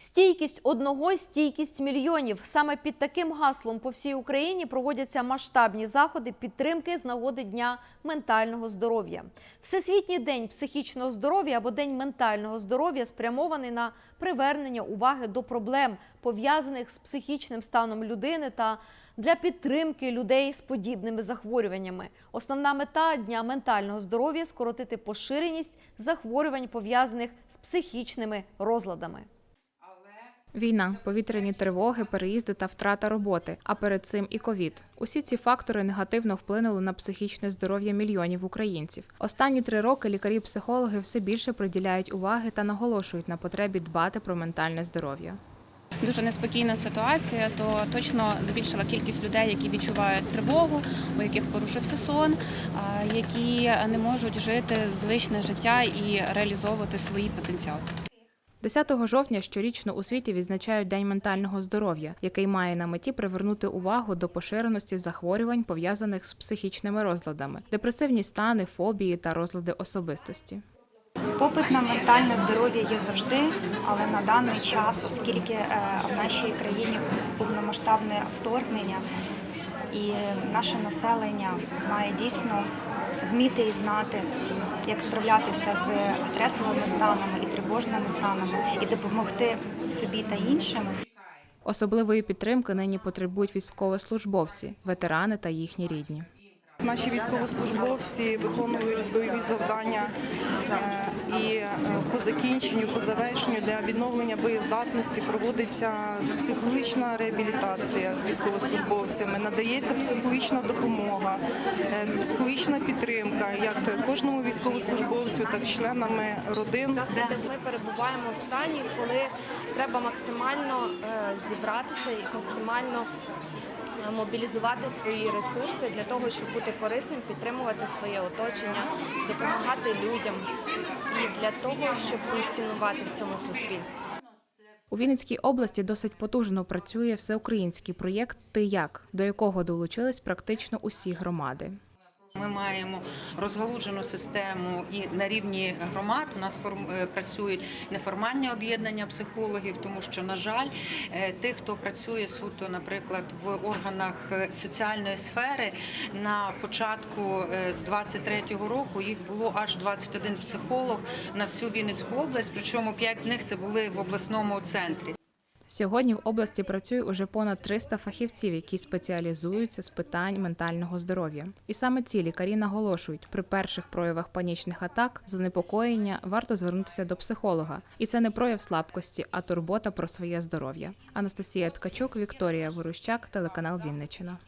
Стійкість одного, стійкість мільйонів. Саме під таким гаслом по всій Україні проводяться масштабні заходи підтримки з нагоди Дня ментального здоров'я. Всесвітній день психічного здоров'я або День ментального здоров'я спрямований на привернення уваги до проблем, пов'язаних з психічним станом людини та для підтримки людей з подібними захворюваннями. Основна мета дня ментального здоров'я скоротити поширеність захворювань, пов'язаних з психічними розладами. Війна, повітряні тривоги, переїзди та втрата роботи. А перед цим і ковід. Усі ці фактори негативно вплинули на психічне здоров'я мільйонів українців. Останні три роки лікарі-психологи все більше приділяють уваги та наголошують на потребі дбати про ментальне здоров'я. дуже неспокійна ситуація, то точно збільшила кількість людей, які відчувають тривогу, у яких порушився сон, які не можуть жити звичне життя і реалізовувати свій потенціал. 10 жовтня щорічно у світі відзначають День ментального здоров'я, який має на меті привернути увагу до поширеності захворювань, пов'язаних з психічними розладами, депресивні стани, фобії та розлади особистості. Попит на ментальне здоров'я є завжди, але на даний час, оскільки е, в нашій країні повномасштабне вторгнення, і наше населення має дійсно вміти і знати, як справлятися з стресовими станами і тривожними станами, і допомогти собі та іншим. Особливої підтримки нині потребують військовослужбовці, ветерани та їхні рідні. Наші військовослужбовці виконують бойові завдання е, і е, по закінченню, по завершенню для відновлення боєздатності проводиться психологічна реабілітація з військовослужбовцями, надається психологічна допомога, е, психологічна підтримка як кожному військовослужбовцю, так і членами родин. Ми перебуваємо в стані, коли треба максимально зібратися і максимально мобілізувати свої ресурси для того, щоб бути корисним, підтримувати своє оточення, допомагати людям і для того, щоб функціонувати в цьому суспільстві. У Вінницькій області досить потужно працює всеукраїнський проєкт Ти як, до якого долучились практично усі громади. Ми маємо розгалуджену систему і на рівні громад у нас е, працюють неформальні об'єднання психологів, тому що, на жаль, е, тих, хто працює суто, наприклад, в органах е, соціальної сфери, на початку 23-го року їх було аж 21 психолог на всю Вінницьку область. Причому 5 з них це були в обласному центрі. Сьогодні в області працює уже понад 300 фахівців, які спеціалізуються з питань ментального здоров'я. І саме ці лікарі наголошують, при перших проявах панічних атак, занепокоєння варто звернутися до психолога. І це не прояв слабкості, а турбота про своє здоров'я. Анастасія Ткачук, Вікторія Ворущак, телеканал Вінниччина.